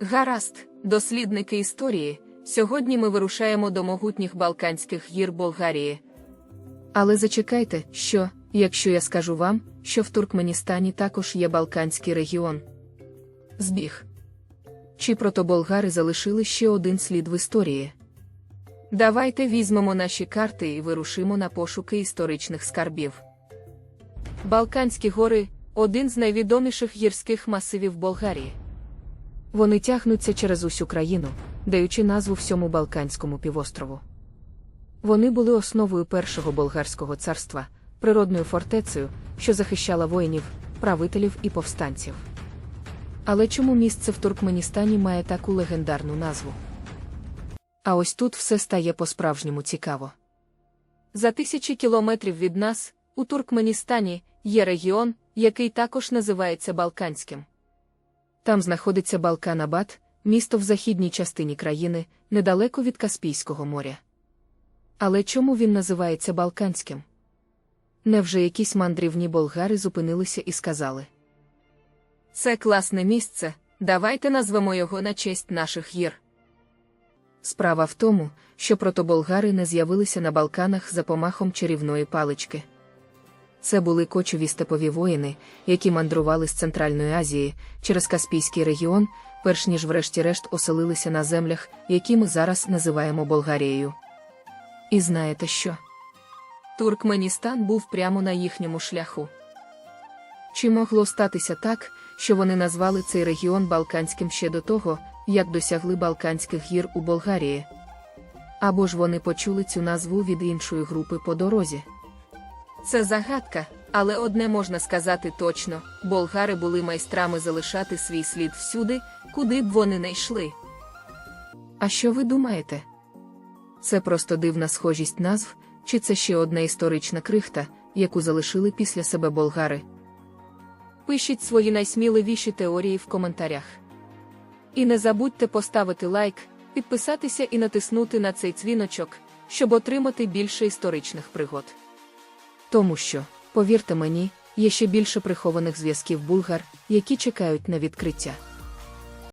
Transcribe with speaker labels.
Speaker 1: Гаразд, дослідники історії. Сьогодні ми вирушаємо до могутніх Балканських гір Болгарії. Але зачекайте, що, якщо я скажу вам, що в Туркменістані також є Балканський регіон. Збіг. Чи протоболгари залишили ще один слід в історії? Давайте візьмемо наші карти і вирушимо на пошуки історичних скарбів. Балканські гори один з найвідоміших гірських масивів Болгарії. Вони тягнуться через усю країну, даючи назву всьому Балканському півострову. Вони були основою першого болгарського царства, природною фортецею, що захищала воїнів, правителів і повстанців. Але чому місце в Туркменістані має таку легендарну назву? А ось тут все стає по-справжньому цікаво. За тисячі кілометрів від нас, у Туркменістані, є регіон, який також називається Балканським. Там знаходиться Балканабад, місто в західній частині країни, недалеко від Каспійського моря. Але чому він називається Балканським? Невже якісь мандрівні болгари зупинилися і сказали: Це класне місце, давайте назвемо його на честь наших гір. Справа в тому, що протоболгари не з'явилися на Балканах за помахом чарівної палички. Це були кочові степові воїни, які мандрували з Центральної Азії через Каспійський регіон, перш ніж врешті-решт оселилися на землях, які ми зараз називаємо Болгарією. І знаєте що? Туркменістан був прямо на їхньому шляху. Чи могло статися так, що вони назвали цей регіон Балканським ще до того, як досягли Балканських гір у Болгарії? Або ж вони почули цю назву від іншої групи по дорозі? Це загадка, але одне можна сказати точно: болгари були майстрами залишати свій слід всюди, куди б вони не йшли. А що ви думаєте? Це просто дивна схожість назв, чи це ще одна історична крихта, яку залишили після себе болгари? Пишіть свої найсміливіші теорії в коментарях. І не забудьте поставити лайк, підписатися і натиснути на цей дзвіночок, щоб отримати більше історичних пригод. Тому що, повірте мені, є ще більше прихованих зв'язків булгар, які чекають на відкриття.